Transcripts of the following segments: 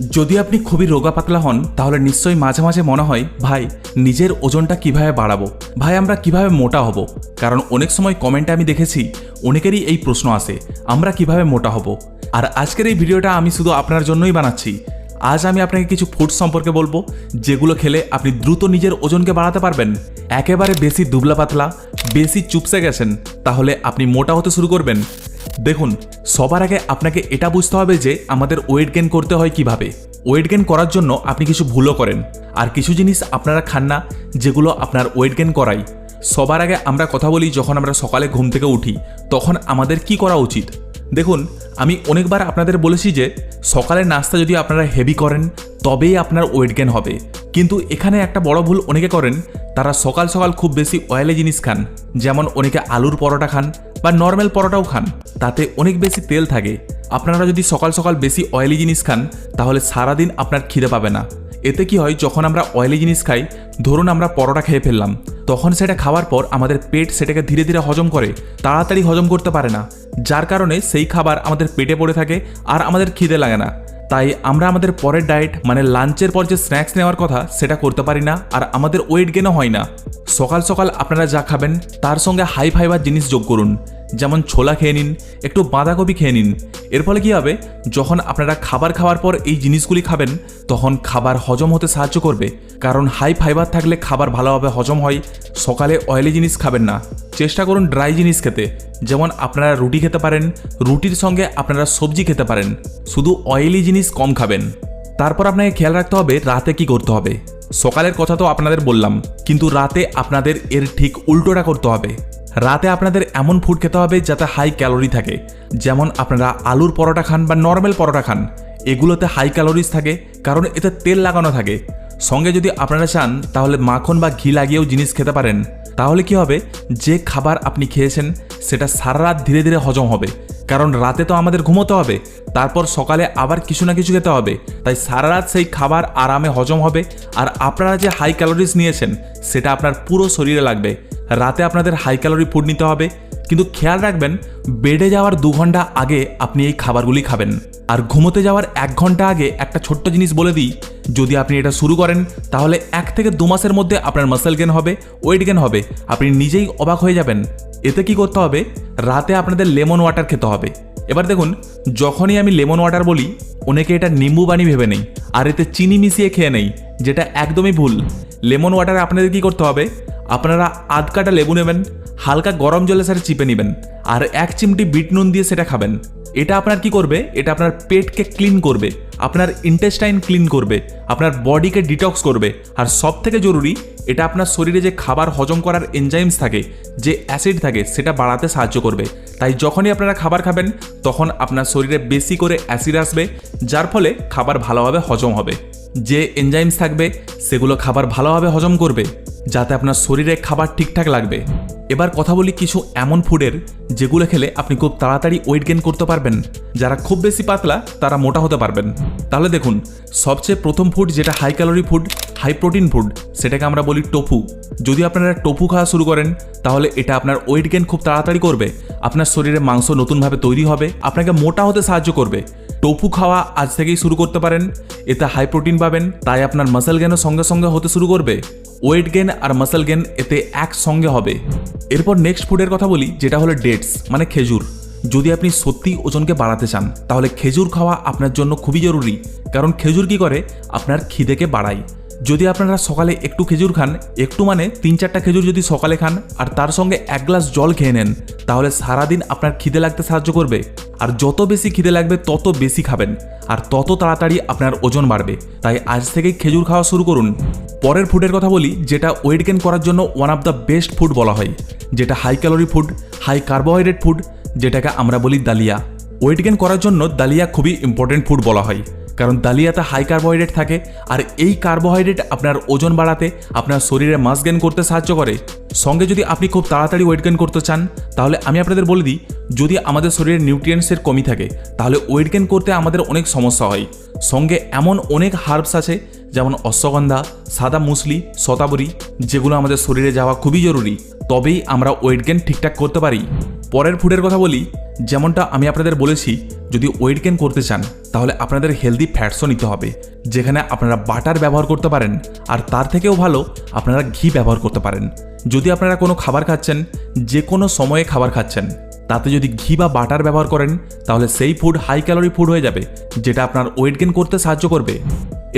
যদি আপনি খুবই রোগা পাতলা হন, তাহলে নিশ্চয়ই মাঝে মাঝে মনে হয়, ভাই, নিজের ওজনটা কীভাবে বাড়াবো? ভাই, আমরা কীভাবে মোটা হব? কারণ অনেক সময় কমেন্টে আমি দেখেছি, অনেকেরই এই প্রশ্ন আসে, আমরা কীভাবে মোটা হব? আর আজকের এই ভিডিওটা আমি শুধু আপনার জন্যই বানাচ্ছি। আজ আমি আপনাকে কিছু ফুড সম্পর্কে বলব, যেগুলো খেলে আপনি দ্রুত নিজের ওজনকে বাড়াতে পারবেন। একেবারে বেশি দুবলা পাতলা, বেশি চুপসে গেছেন, তাহলে আপনি মোটা হতে শুরু করবেন। দেখুন, সবার আগে আপনাকে এটা বুঝতে হবে যে আমাদের ওয়েট গেন করতে হয় কীভাবে। ওয়েট গেন করার জন্য আপনি কিছু ভুলও করেন। আর কিছু জিনিস আপনারা খান না, যেগুলো আপনার ওয়েট গেন করাই সবার আগে আমরা কথা বলি যখন আমরা সকালে ঘুম থেকে উঠি, তখন আমাদের কি করা উচিত? দেখুন, আমি অনেকবার আপনাদের বলেছি যে সকালের নাস্তা যদি আপনারা হেভি করেন, তবেই আপনার ওয়েট গেন হবে। কিন্তু এখানে একটা বড় ভুল অনেকে করেন, তারা সকাল সকাল খুব বেশি অয়েলি জিনিস খান। যেমন অনেকে আলুর পরোটা খান বা নর্মাল পরোটাও খান, তাতে অনেক বেশি তেল থাকে। আপনারা যদি সকাল সকাল বেশি অয়েলি জিনিস খান, তাহলে সারাদিন আপনার খিদে পাবে না। এতে কি হয়, যখন আমরা অয়েলি জিনিস খাই, ধরুন আমরা পরোটা খেয়ে ফেললাম, তখন সেটা খাওয়ার পর আমাদের পেট সেটাকে ধীরে ধীরে হজম করে, তাড়াতাড়ি হজম করতে পারে না। যার কারণে সেই খাবার আমাদের পেটে পড়ে থাকে আর আমাদের খিদে লাগে না। তাই আমরা আমাদের পরের ডায়েট মানে লাঞ্চের পর যে স্ন্যাক্স নেওয়ার কথা, সেটা করতে পারি না আর আমাদের ওয়েট গেনও হয় না। সকাল সকাল আপনারা যা খাবেন, তার সঙ্গে হাই ফাইবার জিনিস যোগ করুন। যেমন ছোলা খেয়ে নিন, একটু বাঁধাকপি খেয়ে নিন। এর ফলে কী হবে? যখন আপনারা খাবার খাওয়ার পর এই জিনিসগুলি খাবেন, তখন খাবার হজম হতে সাহায্য করবে। কারণ হাই ফাইবার থাকলে খাবার ভালোভাবে হজম হয়, সকালে অয়েলি জিনিস খাবেন না। চেষ্টা করুন ড্রাই জিনিস খেতে। যেমন আপনারা রুটি খেতে পারেন, রুটির সঙ্গে আপনারা সবজি খেতে পারেন। শুধু অয়েলি জিনিস কম খাবেন। তারপর আপনাকে খেয়াল রাখতে হবে রাতে কি করতে হবে। সকালের কথা তো আপনাদের বললাম, কিন্তু রাতে আপনাদের এর ঠিক উল্টোটা করতে হবে। রাতে আপনাদের এমন ফুড খেতে হবে যাতে হাই ক্যালোরি থাকে। যেমন আপনারা আলুর পরোটা খান বা নর্মাল পরোটা খান, এগুলোতে হাই ক্যালোরিজ থাকে, কারণ এতে তেল লাগানো থাকে। সঙ্গে যদি আপনারা চান, তাহলে মাখন বা ঘি লাগিয়েও জিনিস খেতে পারেন। তাহলে কি হবে? যে খাবার আপনি খেয়েছেন, সেটা সারা রাত ধীরে ধীরে হজম হবে। কারণ রাতে তো আমাদের ঘুমোতে হবে। তারপর সকালে আবার কিছু না কিছু খেতে হবে। তাই সারা রাত সেই খাবার আরামে হজম হবে। আর আপনারা যে হাই ক্যালোরিজ নিয়েছেন, সেটা আপনার পুরো শরীরে লাগবে। রাতে আপনাদের হাই ক্যালোরি ফুড নিতে হবে। কিন্তু খেয়াল রাখবেন, বেডে যাওয়ার দু ঘণ্টা আগে আপনি এই খাবারগুলি খাবেন। আর ঘুমোতে যাওয়ার এক ঘণ্টা আগে একটা ছোট্ট জিনিস বলে দিই। যদি আপনি এটা শুরু করেন, তাহলে এক থেকে দু মাসের মধ্যে আপনার মাসেল গেন হবে ওয়েট গেন হবে। আপনি নিজেই অবাক হয়ে যাবেন। এতে কি করতে হবে? রাতে আপনাদের লেমন ওয়াটার খেতে হবে। এবার দেখুন, যখনই আমি লেমন ওয়াটার বলি, অনেকে এটা নিম্বু পানি ভেবে নেই, আর এতে চিনি মিশিয়ে খেয়ে নেই, যেটা একদমই ভুল। লেমন ওয়াটারে আপনাদের কি করতে হবে? আপনারা আধ কাটা লেবু নেবেন, হালকা গরম জলে সেটা চিপে নেবেন, আর এক চিমটি বিট নুন দিয়ে সেটা খাবেন। এটা আপনার কি করবে? এটা আপনার পেটকে ক্লিন করবে, আপনার ইন্টেস্টাইন ক্লিন করবে, আপনার বডিকে ডিটক্স করবে। আর সব থেকে জরুরি, এটা আপনার শরীরে যে খাবার হজম করার এনজাইমস থাকে, যে অ্যাসিড থাকে, সেটা বাড়াতে সাহায্য করবে। তাই যখনই আপনারা খাবার খাবেন, তখন আপনার শরীরে বেশি করে অ্যাসিড আসবে, যার ফলে খাবার ভালোভাবে হজম হবে। যে এনজাইমস থাকবে, সেগুলো খাবার ভালোভাবে হজম করবে, যাতে আপনার শরীরে খাবার ঠিকঠাক লাগবে। এবার কথা বলি কিছু এমন ফুডের, যেগুলো খেলে আপনি খুব তাড়াতাড়ি ওয়েট গেন করতে পারবেন। যারা খুব বেশি পাতলা, তারা মোটা হতে পারবেন। তাহলে দেখুন, সবচেয়ে প্রথম ফুড যেটা high calorie food high protein food সেটাকে আমরা বলি টোফু যদি আপনারা টোফু খাওয়া শুরু করেন, তাহলে এটা আপনার ওয়েট গেন খুব তাড়াতাড়ি করবে। আপনার শরীরে মাংস নতুনভাবে তৈরি হবে, আপনাকে মোটা হতে সাহায্য করবে। টোফু খাওয়া আজ থেকেই শুরু করতে পারেন, এতে হাই প্রোটিন পাবেন, তাই আপনার মাসেল গেনও সঙ্গে সঙ্গে হতে শুরু করবে। ওয়েট গেন আর মাসেল গেন এতে একসঙ্গে হবে। এরপর নেক্সট ফুডের কথা বলি, যেটা হলো ডেটস মানে খেজুর। যদি আপনি সত্যি ওজনকে বাড়াতে চান, তাহলে খেজুর খাওয়া আপনার জন্য খুবই জরুরি। কারণ খেজুর কি করে? আপনার খিদেকে বাড়ায়। যদি আপনারা সকালে একটু খেজুর খান, একটু মানে তিন চারটা খেজুর যদি সকালে খান আর তার সঙ্গে এক গ্লাস জল খেয়ে নেন, তাহলে সারাদিন আপনার খিদে লাগতে সাহায্য করবে। আর যত বেশি খিদে লাগবে, তত বেশি খাবেন। আর তত তাড়াতাড়ি আপনার ওজন বাড়বে। তাই আজ থেকেই খেজুর খাওয়া শুরু করুন। পরের ফুডের কথা বলি, যেটা ওয়েট গেন করার জন্য one of the best food বলা হয়। যেটা high calorie food high carbohydrate food যেটাকে আমরা বলি দালিয়া। ওয়েট গেন করার জন্য দালিয়া খুবই ইম্পর্টেন্ট ফুড বলা হয়। কারণ দালিয়াতে হাই কার্বোহাইড্রেট থাকে আর এই কার্বোহাইড্রেট আপনার ওজন বাড়াতে, আপনার শরীরে মাস গেন করতে সাহায্য করে। সঙ্গে যদি আপনি খুব তাড়াতাড়ি ওয়েট গেন করতে চান, তাহলে আমি আপনাদের বলে দিই, যদি আমাদের শরীরে নিউট্রিয়েন্টসের কমি থাকে, তাহলে ওয়েট গেন করতে আমাদের অনেক সমস্যা হয়। সঙ্গে এমন অনেক হার্বস আছে, যেমন অশ্বগন্ধা, সাদা মুসলি শতাবরী যেগুলো আমাদের শরীরে যাওয়া খুবই জরুরি। তবেই আমরা ওয়েট গেন ঠিকঠাক করতে পারি। পরের ফুডের কথা বলি, যেমনটা আমি আপনাদের বলেছি, যদি ওয়েট গেন করতে চান, তাহলে আপনাদের হেলদি ফ্যাটসও নিতে হবে, যেখানে আপনারা বাটার ব্যবহার করতে পারেন, আর তার থেকেও ভালো, আপনারা ঘি ব্যবহার করতে পারেন। যদি আপনারা কোনো খাবার খাচ্ছেন যে কোনো সময়ে খাবার খাচ্ছেন, তাতে যদি ঘি বা বাটার ব্যবহার করেন, তাহলে সেই ফুড হাই ক্যালোরি ফুড হয়ে যাবে, যেটা আপনার ওয়েট গেন করতে সাহায্য করবে।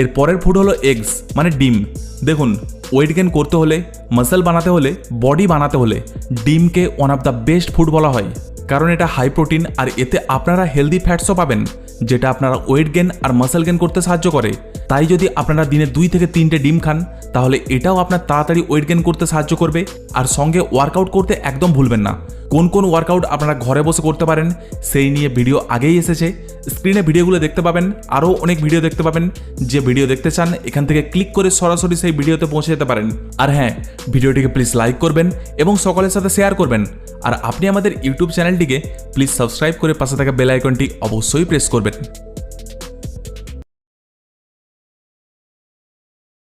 এর পরের ফুড হলো এগস মানে ডিম। দেখুন ওয়েট গেন করতে হলে মাসেল বানাতে হলে বডি বানাতে হলে ডিমকে one of the best food বলা হয়। কারণ এটা হাই প্রোটিন আর এতে আপনারা হেলদি ফ্যাটসও পাবেন, যেটা আপনারা ওয়েট গেন আর মাসেল গেন করতে সাহায্য করে। তাই যদি আপনারা দিনে দুই থেকে তিনটে ডিম খান, তাহলে এটাও আপনার তাড়াতাড়ি ওয়েট গেন করতে সাহায্য করবে। আর সঙ্গে ওয়ার্কআউট করতে একদম ভুলবেন না। কোন কোন ওয়ার্কআউট আপনারা ঘরে বসে করতে পারেন, সেই নিয়ে ভিডিও আগেই এসেছে। স্ক্রিনে ভিডিওগুলো দেখতে পাবেন, আরও অনেক ভিডিও দেখতে পাবেন। যে ভিডিও দেখতে চান, এখান থেকে ক্লিক করে সরাসরি সেই ভিডিওতে পৌঁছে যেতে পারেন। আর হ্যাঁ ভিডিওটিকে প্লিজ লাইক করবেন এবং সকলের সাথে শেয়ার করবেন। আর আপনি আমাদের ইউটিউব চ্যানেলটিকে প্লিজ সাবস্ক্রাইব করে পাশে থাকা বেল আইকনটি অবশ্যই প্রেস করবেন।